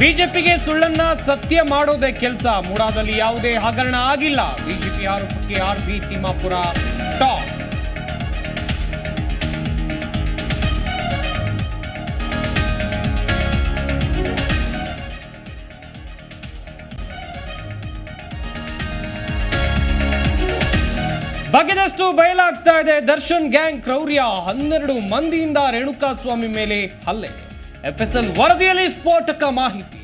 ಬಿಜೆಪಿಗೆ ಸುಳ್ಳನ್ನ ಸತ್ಯ ಮಾಡೋದೇ ಕೆಲಸ. ಮೂಡಾದಲ್ಲಿ ಯಾವುದೇ ಹಗರಣ ಆಗಿಲ್ಲ. ಬಿಜೆಪಿ ಆರೋಪಕ್ಕೆ ಆರ್ ಬಿ ತಿಮ್ಮಾಪುರ ಟಾಪ್ ಬಗೆದಷ್ಟು ಬಯಲಾಗ್ತಾ ಇದೆ ದರ್ಶನ್ ಗ್ಯಾಂಗ್ ಕ್ರೌರ್ಯ. ಹನ್ನೆರಡು ಮಂದಿಯಿಂದ ರೇಣುಕಾ ಸ್ವಾಮಿ ಮೇಲೆ ಹಲ್ಲೆ. ಎಫ್ಎಸ್ಎಲ್ ವರದಿಯಲ್ಲಿ ಸ್ಫೋಟಕ ಮಾಹಿತಿ.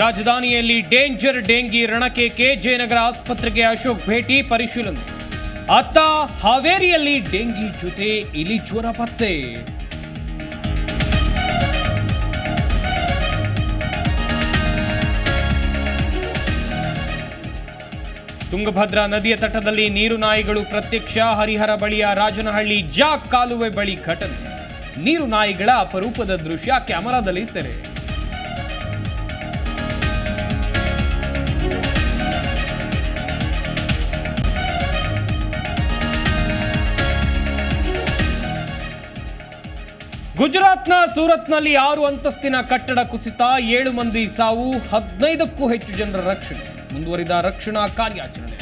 ರಾಜಧಾನಿಯಲ್ಲಿ ಡೇಂಜರ್ ಡೆಂಗಿ ರಣಕ್ಕೆ ಕೆಜೆನಗರ ಆಸ್ಪತ್ರೆಗೆ ಅಶೋಕ್ ಭೇಟಿ, ಪರಿಶೀಲನೆ. ಅತ್ತ ಹಾವೇರಿಯಲ್ಲಿ ಡೆಂಗಿ ಜೊತೆ ಇಲಿ ಜ್ವರ ಪತ್ತೆ. ತುಂಗಭದ್ರಾ ನದಿಯ ತಟದಲ್ಲಿ ನೀರು ನಾಯಿಗಳು ಪ್ರತ್ಯಕ್ಷ ಹರಿಹರ ಬಳಿಯ ರಾಜನಹಳ್ಳಿ ಜಾಕ್ ಕಾಲುವೆ ಬಳಿ ಘಟನೆ. ನೀರು ನಾಯಿಗಳ ಅಪರೂಪದ ದೃಶ್ಯ ಕ್ಯಾಮೆರಾದಲ್ಲಿ ಸೆರೆ. ಗುಜರಾತ್ನ ಸೂರತ್ನಲ್ಲಿ ಆರು ಅಂತಸ್ತಿನ ಕಟ್ಟಡ ಕುಸಿತ, ಏಳು ಮಂದಿ ಸಾವು, ಹದಿನೈದಕ್ಕೂ ಹೆಚ್ಚು ಜನರ ರಕ್ಷಣೆ. ಮುಂದುವರಿದ ರಕ್ಷಣಾ ಕಾರ್ಯಾಚರಣೆ.